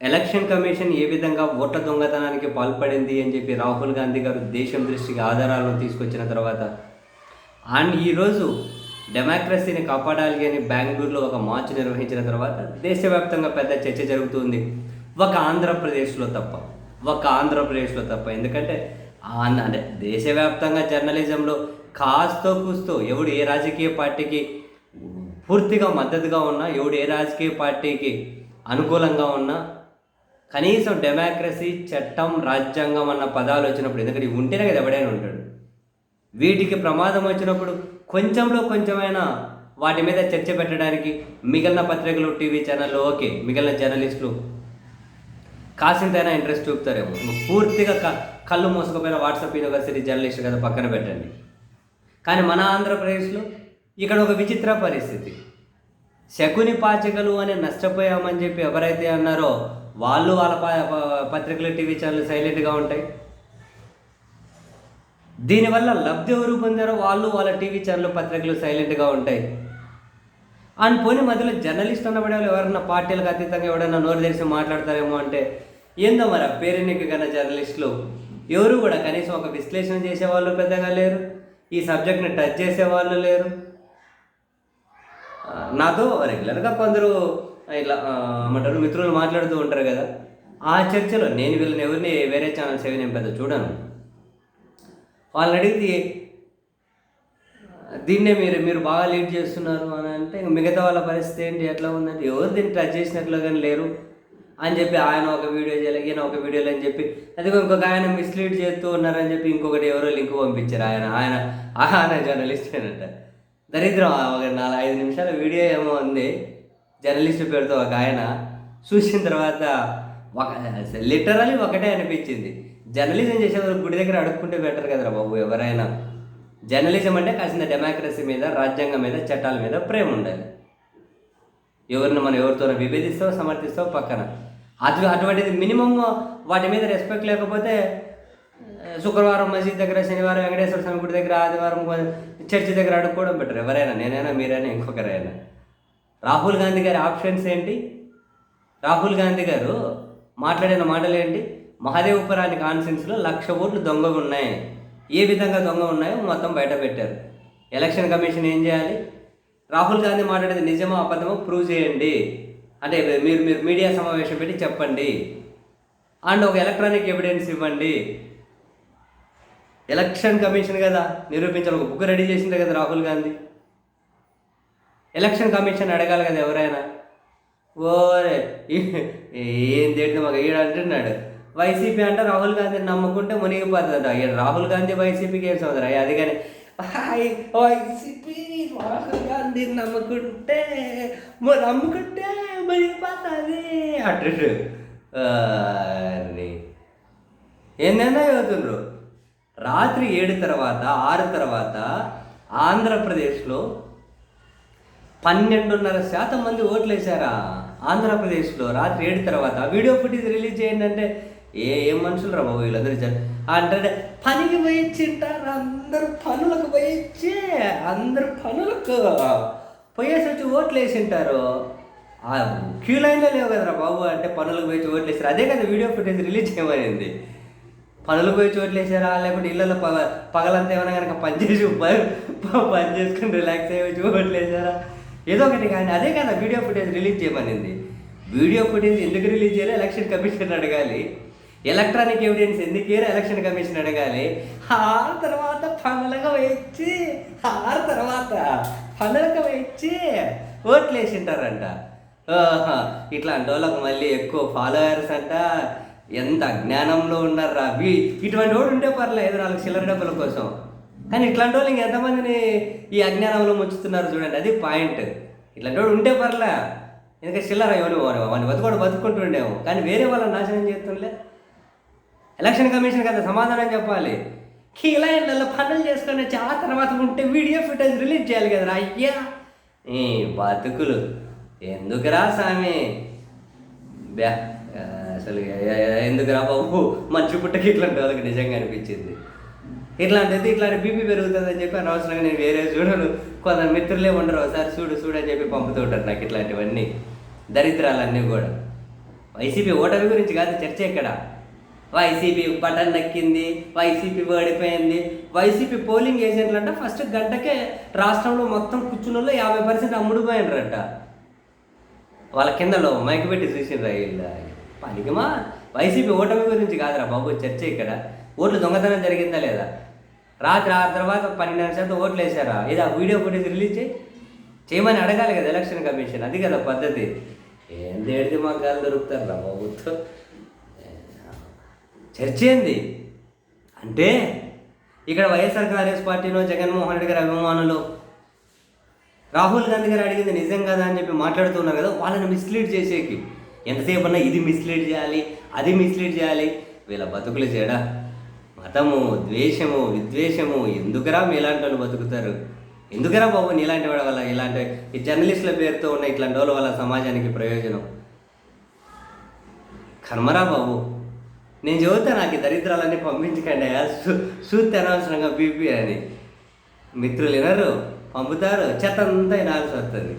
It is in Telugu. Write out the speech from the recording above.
ఎలక్షన్ కమిషన్ ఏ విధంగా ఓట్ల దొంగతనానికి పాల్పడింది అని చెప్పి రాహుల్ గాంధీ గారు దేశం దృష్టికి ఆధారాలను తీసుకొచ్చిన తర్వాత అండ్ ఈరోజు డెమోక్రసీని కాపాడాలి అని బెంగళూరులో ఒక మార్చ్ నిర్వహించిన తర్వాత దేశవ్యాప్తంగా పెద్ద చర్చ జరుగుతుంది. ఒక ఆంధ్రప్రదేశ్లో తప్ప ఒక ఆంధ్రప్రదేశ్లో తప్ప. ఎందుకంటే అంటే దేశవ్యాప్తంగా జర్నలిజంలో కాస్తో కూస్తో ఎవడు ఏ రాజకీయ పార్టీకి పూర్తిగా మద్దతుగా ఉన్నా ఎవడు ఏ రాజకీయ పార్టీకి అనుకూలంగా ఉన్నా కనీసం డెమోక్రసీ చట్టం రాజ్యాంగం అన్న పదాలు వచ్చినప్పుడు ఎందుకంటే ఇవి ఉంటేనే కదా ఎవడైనా ఉంటాడు. వీటికి ప్రమాదం వచ్చినప్పుడు కొంచెంలో కొంచెమైనా వాటి మీద చర్చ పెట్టడానికి మిగిలిన పత్రికలు టీవీ ఛానళ్ళు ఓకే మిగిలిన జర్నలిస్టులు కాసింతైనా ఇంట్రెస్ట్ చూపుతారేమో. పూర్తిగా క కళ్ళు మోసుకుపోయిన వాట్సాప్ యూనివర్సిటీ జర్నలిస్ట్ కదా పక్కన పెట్టండి. కానీ మన ఆంధ్రప్రదేశ్లో ఇక్కడ ఒక విచిత్ర పరిస్థితి. శకుని పాచికలు అని నష్టపోయామని చెప్పి ఎవరైతే అన్నారో వాళ్ళు వాళ్ళ ప- పత్రికలు టీవీ ఛానల్ సైలెంట్గా ఉంటాయి. దీనివల్ల లబ్ధి ఎవరు పొందారో వాళ్ళు వాళ్ళ టీవీ ఛానల్ పత్రికలు సైలెంట్గా ఉంటాయి. అండ్ పోనీ మధ్యలో జర్నలిస్ట్ అన్నబడే వాళ్ళు ఎవరైనా పార్టీలకు అతీతంగా ఎవరైనా నోరు తెరిచి మాట్లాడతారేమో అంటే ఏందో మరి ఆ పేరెన్నిక కన్నా జర్నలిస్టులు. ఎవరు కూడా కనీసం ఒక విశ్లేషణ చేసేవాళ్ళు పెద్దగా లేరు. ఈ సబ్జెక్ట్ని టచ్ చేసేవాళ్ళు లేరు. నాతో రెగ్యులర్గా కొందరు ఇట్లా ఆ, ఏమంటారు మిత్రులు మాట్లాడుతూ ఉంటారు కదా. ఆ చర్చలో నేను వీళ్ళని ఎవరిని వేరే ఛానల్స్ ఏవి నేను పెద్ద చూడను. వాళ్ళని అడిగితే దీన్నే మీరు మీరు బాగా లీడ్ చేస్తున్నారు అని అంటే మిగతా వాళ్ళ పరిస్థితి ఏంటి? ఎట్లా ఉందంటే ఎవరు దీన్ని టచ్ చేసినట్లు కానీ లేరు అని చెప్పి ఆయన ఒక వీడియో చేయలే ఈయన ఒక వీడియో అని చెప్పి అది ఇంకొక ఆయన మిస్లీడ్ చేస్తూ ఉన్నారని చెప్పి ఇంకొకటి ఎవరో లింక్ పంపించారు ఆయన ఆయన ఆయన జర్నలిస్ట్ అంట. దరిద్రం ఒక నాలుగు ఐదు నిమిషాల వీడియో ఏమో ఉంది. జర్నలిస్ట్ పేరుతో ఒక ఆయన చూసిన తర్వాత ఒక లిటరలీ ఒకటే అనిపించింది. జర్నలిజం చేసేవారు గుడి దగ్గర అడుక్కుంటే బెటర్ కదరా బాబు ఎవరైనా. జర్నలిజం అంటే కాసిన డెమోక్రసీ మీద రాజ్యాంగం మీద చట్టాల మీద ప్రేమ ఉండాలి. ఎవరిని మనం ఎవరితోనో విభేదిస్తావు సమర్థిస్తావు పక్కన. అది అటువంటిది మినిమమ్ వాటి మీద రెస్పెక్ట్ లేకపోతే శుక్రవారం మసీద్ దగ్గర శనివారం వెంకటేశ్వర స్వామి గుడి దగ్గర ఆదివారం చర్చి దగ్గర అడుక్కోవడం బెటర్ ఎవరైనా నేనైనా మీరైనా ఇంకొకరైనా. రాహుల్ గాంధీ గారి ఆప్షన్స్ ఏంటి? రాహుల్ గాంధీ గారు మాట్లాడిన మాటలు ఏంటి? మహదేవపురాని కాన్ఫరెన్స్లో లక్ష ఓట్లు దొంగగా ఉన్నాయి. ఏ విధంగా దొంగ ఉన్నాయో మొత్తం బయట పెట్టారు. ఎలక్షన్ కమిషన్ ఏం చేయాలి? రాహుల్ గాంధీ మాట్లాడేది నిజమో అబద్ధమో ప్రూవ్ చేయండి. అంటే మీరు మీరు మీడియా సమావేశం పెట్టి చెప్పండి. అండ్ ఒక ఎలక్ట్రానిక్ ఎవిడెన్స్ ఇవ్వండి. ఎలక్షన్ కమిషన్ కదా? నిరూపించాలి. ఒక బుక్ రెడీ చేసిండే కదా రాహుల్ గాంధీ. ఎలక్షన్ కమిషన్ అడగాలి కదా ఎవరైనా? ఓరే ఏం తిడితే మాకు? ఈడ అంటున్నాడు. వైసీపీ అంటే రాహుల్ గాంధీని నమ్ముకుంటే మునిగిపోతుందంట ఈడ రాహుల్ గాంధీ వైసీపీకి ఏం సోదరా అది కానీ హాయ్ వైసీపీ రాహుల్ గాంధీని నమ్ముకుంటే నమ్ముకుంటే మునిగిపోతుంది. అంటుండ్రు ఏందైనా చదువుతుండ్రు రాత్రి ఏడు తర్వాత ఆరు తర్వాత ఆంధ్రప్రదేశ్లో పన్నెండున్నర శాతం మంది ఓట్లు వేశారా ఆంధ్రప్రదేశ్లో రాత్రి ఏడు తర్వాత వీడియో ఫుటేజ్ రిలీజ్ చేయండి అంటే ఏ ఏం మనుషులు రా బాబు వీళ్ళందరూ అంటే పనికి పోయించింటారు అందరూ పనులకు పోయిచ్చి అందరు పనులకు పోయేసి వచ్చి ఓట్లు వేసింటారు ఆ క్యూ లైన్లో లేవు కదరా బాబు అంటే పనులకు పోయి ఓట్లు వేసారు అదే కదా వీడియో ఫుటేజ్ రిలీజ్ చేయమనింది. పనులు పోయి చోట్లు వేసారా లేకుంటే ఇళ్ళలో పగ పగలంతా ఏమైనా కనుక పని చేసి పని చేసుకుని రిలాక్స్ అయ్యి చోట్లు వేసారా ఏదో ఒకటి కానీ అదే కదా వీడియో ఫుటేజ్ రిలీజ్ చేయమనింది. వీడియో ఫుటేజ్ ఎందుకు రిలీజ్ చేయాలి? ఎలక్షన్ కమిషన్ అడగాలి. ఎలక్ట్రానిక్ ఎవిడెన్స్ ఎందుకు ఎలక్షన్ కమిషన్ అడగాలి. ఆ తర్వాత పనులుగా వేయించి ఆ తర్వాత పనులుగా వేయించి ఓట్లు వేసింటారంట ఇట్లా అంటే వాళ్ళకి మళ్ళీ ఎక్కువ ఫాలోవర్స్ అంట. ఎంత అజ్ఞానంలో ఉన్నారా? వీ ఇటువంటి వాడు ఉంటే పర్లేదు నాలుగు చిల్లర డబ్బుల కోసం. కానీ ఇట్లాంటి వాళ్ళు ఇంకెంతమందిని ఈ అజ్ఞానంలో ముంచుతున్నారు చూడండి అది పాయింట్. ఇట్లాంటి వాడు ఉంటే పర్లే. ఎందుకంటే చిల్లర ఎవరు వాడిని బతుకోడు బతుకుంటుండేమో కానీ వేరే వాళ్ళని నాశనం చేస్తుండే. ఎలక్షన్ కమిషన్ కదా సమాధానం చెప్పాలి. ఇలా ఇళ్ళల్లో పనులు చేసుకుని చాలా తర్వాత ఉంటే వీడియో ఫుటేజ్ రిలీజ్ చేయాలి కదరా అయ్యా. ఈ బతుకులు. ఎందుకురా స్వామి బ్యా అసలు ఎందుకురా బాబు? మంచి పుట్టకి ఇట్లాంటి వాళ్ళకి నిజంగా అనిపించింది. ఇట్లాంటిది ఇట్లాంటి బీపీ పెరుగుతుందని చెప్పి అనవసరంగా నేను వేరే చూడను. కొందరు మిత్రులే ఉండరు ఒకసారి చూడు చూడు అని చెప్పి పంపుతూ ఉంటారు నాకు ఇట్లాంటివన్నీ. దరిద్రాలన్నీ కూడా. వైసీపీ ఓటమి గురించి కాదు చర్చ ఇక్కడ వైసీపీ బటన్ నక్కింది వైసీపీ ఓడిపోయింది. వైసీపీ పోలింగ్ ఏజెంట్లు ఫస్ట్ గంటకే రాష్ట్రంలో మొత్తం కూర్చున్నలో యాభై పర్సెంట్ అమ్ముడుపోయినరంట. వాళ్ళ కిందలో మైకి పెట్టి చూసిండ్రా వీళ్ళ పనికిమా వైసీపీ ఓటమి గురించి కాదురా బాబు చర్చ ఇక్కడ. ఓట్లు దొంగతనం జరిగిందా లేదా? రాత్రి ఆ తర్వాత పన్నెండున్నర శాతం ఓట్లు వేసారా ఇది ఆ వీడియో ఫుటేజ్ రిలీజ్ చేయి. చేయమని అడగాలి కదా ఎలక్షన్ కమిషన్ అది కదా పద్ధతి. ఏం తేడితే మాకు గాలు దొరుకుతారు రా బాబుతో చర్చ ఏంది? అంటే ఇక్కడ వైఎస్ఆర్ కాంగ్రెస్ పార్టీలో జగన్మోహన్ రెడ్డి గారి అభిమానులు రాహుల్ గాంధీ గారు అడిగింది నిజం కదా అని చెప్పి మాట్లాడుతున్నారు కదా వాళ్ళని మిస్లీడ్ చేసేకి. ఎంతసేపు అన్నా ఇది మిస్లీడ్ చేయాలి అది మిస్లీడ్ చేయాలి. వీళ్ళ బతుకులు చేయడా మతము ద్వేషము విద్వేషము ఎందుకురా మీలాంటి వాళ్ళు బతుకుతారు? ఎందుకురా బాబు నీలాంటి వాడి వల్ల ఇలాంటి ఈ జర్నలిస్టుల పేరుతో ఉన్న ఇట్లాంటి వాళ్ళ వల్ల సమాజానికి ప్రయోజనం? కర్మరా బాబు నేను చదువుతా నాకు ఈ దరిద్రాలన్నీ పంపించకండి సూత్ అనవసరంగా బీపీ అని. మిత్రులు వినరు పంపుతారు చెత్త అంతా వినాల్సి వస్తుంది